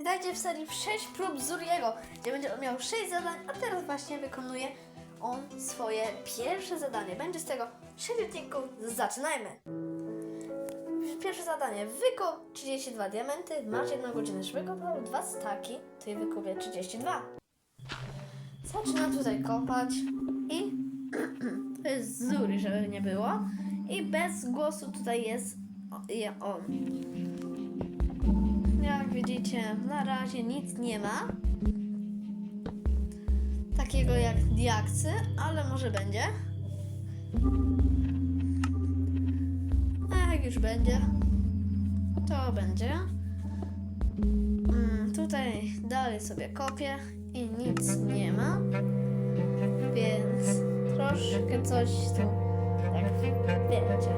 Witajcie w serii 6 prób Zuriego, gdzie będzie on miał 6 zadań, a teraz właśnie wykonuje on swoje pierwsze zadanie. Będzie z tego 6 odcinków. Zaczynajmy! Pierwsze zadanie. Wykop 32 diamenty, masz 1 godzinę, żeby wykopał dwa staki, to i wykupię 32. Zaczynam tutaj kopać i to jest Zuri, żeby nie było. I bez głosu tutaj jest je on. Widzicie, na razie nic nie ma. Takiego jak diaksy, ale może będzie. A jak już będzie, to będzie. Mm, tutaj dalej sobie kopię i nic nie ma. Więc troszkę coś tu tak będzie.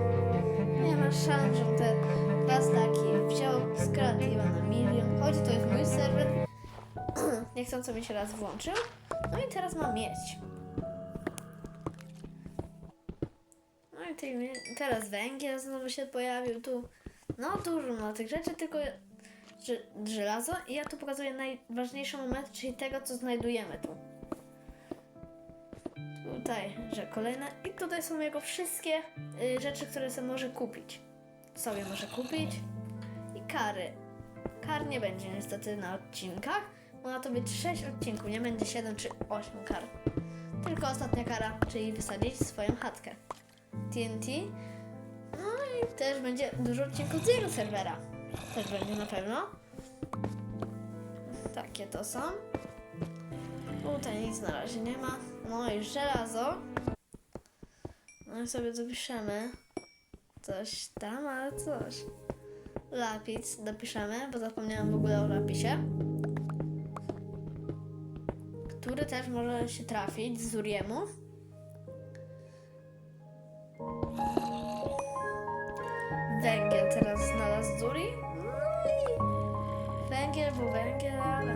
Nie ma szans, że te raz taki wziął, chyba na milion. Choć to jest mój serwer. Niechcąco mi się raz włączył. No i teraz mam mieć. No i mie- teraz węgiel znowu się pojawił tu. No dużo ma tych rzeczy, tylko że- żelazo. I ja tu pokazuję najważniejszy moment, czyli tego, co znajdujemy tu. Tutaj, że kolejne. I tutaj są jego wszystkie y, rzeczy, które sobie może kupić. Sobie może kupić. Kary. Kar nie będzie niestety na odcinkach. Ma to być 6 odcinków, nie będzie 7 czy 8 kar. Tylko ostatnia kara, czyli wysadzić swoją chatkę. TNT. No i też będzie dużo odcinków z jego serwera. Też będzie na pewno. Takie to są. Tutaj nic na razie nie ma. No i żelazo. No i sobie dopiszemy. Coś tam, ale coś. Lapis dopiszemy, bo zapomniałam w ogóle o lapisie. Który też może się trafić z Zuriemu. Węgiel teraz znalazł Zuri. No węgiel, bo węgiel, ale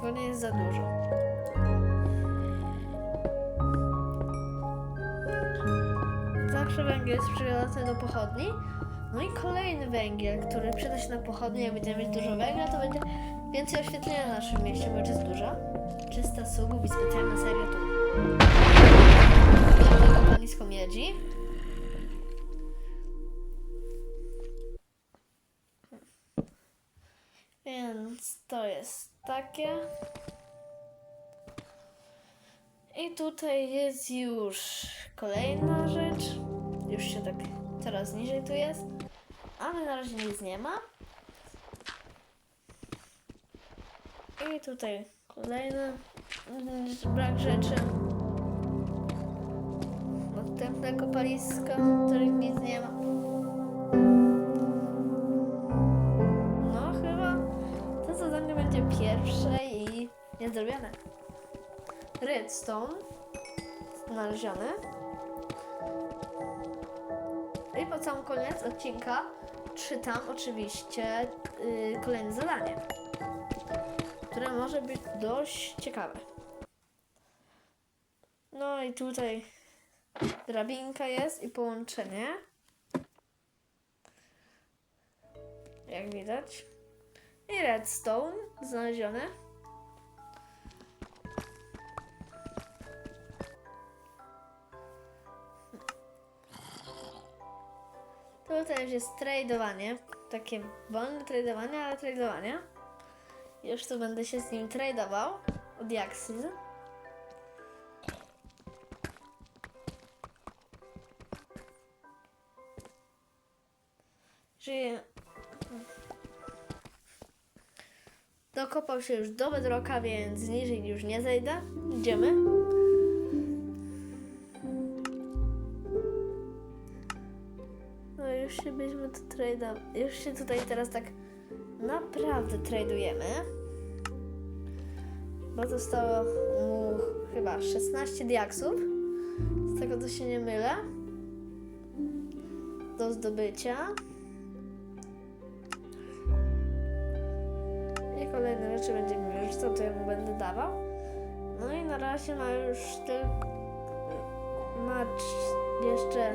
to nie jest za dużo. Zawsze węgiel jest przydatny do pochodni. No i kolejny węgiel, który przyda się na pochodnie. Jak będziemy mieć dużo węgla, to będzie więcej oświetlenia na naszym mieście, bo jest dużo. 300 subów i specjalna seria tu. Ja tylko nisko miedzi. Więc to jest takie. I tutaj jest już kolejna rzecz. Już się tak coraz niżej tu jest. Ale na razie nic nie ma. I tutaj kolejny mm, brak rzeczy. Następne kopaliska, w których nic nie ma. No chyba to zadanie będzie pierwsze i niezrobione. Redstone znaleziony. I po sam koniec odcinka czytam oczywiście yy, kolejne zadanie, które może być dość ciekawe. No i tutaj drabinka jest i połączenie. Jak widać. I redstone znaleziony. Tutaj już jest tradowanie. Takie wolne tradowanie, ale tradowanie. Już tu będę się z nim tradował. Od Jaksy. Czyli dokopał się już do bedroka, więc niżej już nie zejdę. Idziemy. Byśmy tu trade'a, już się tutaj teraz tak naprawdę tradujemy. Bo zostało mu chyba 16 diaksów, z tego co się nie mylę, do zdobycia. I kolejne rzeczy będzie mi wyrzucał, to ja mu będę dawał. No i na razie ma już tylko ma jeszcze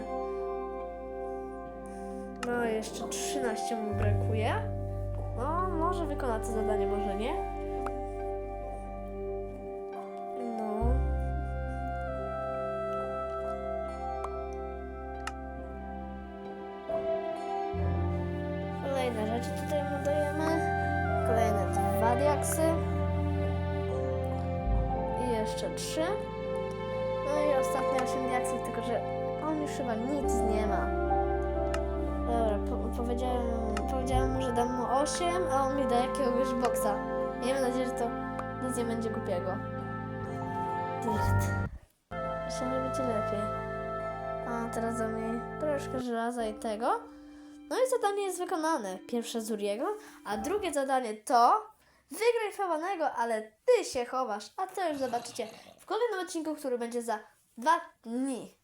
no jeszcze 13 mu brakuje. No, no wykona to zadanie, może nie? No. Kolejne rzeczy tutaj mu dajemy. Kolejne dwa diaksy. I jeszcze trzy. No i ostatnie 8 diaksów, tylko że on już chyba nic nie ma. Dobra, po, powiedziałem, powiedziałem mu, że dam mu 8, a on mi da jakiegoś boksa. Miejmy nadzieję, że to nic nie będzie głupiego. Dirt. Myślałem, że będzie lepiej. A teraz za mnie troszkę żelaza i tego. No i zadanie jest wykonane. Pierwsze Zuriego, a drugie zadanie to wygraj fawanego, ale ty się chowasz. A to już zobaczycie w kolejnym odcinku, który będzie za dwa dni.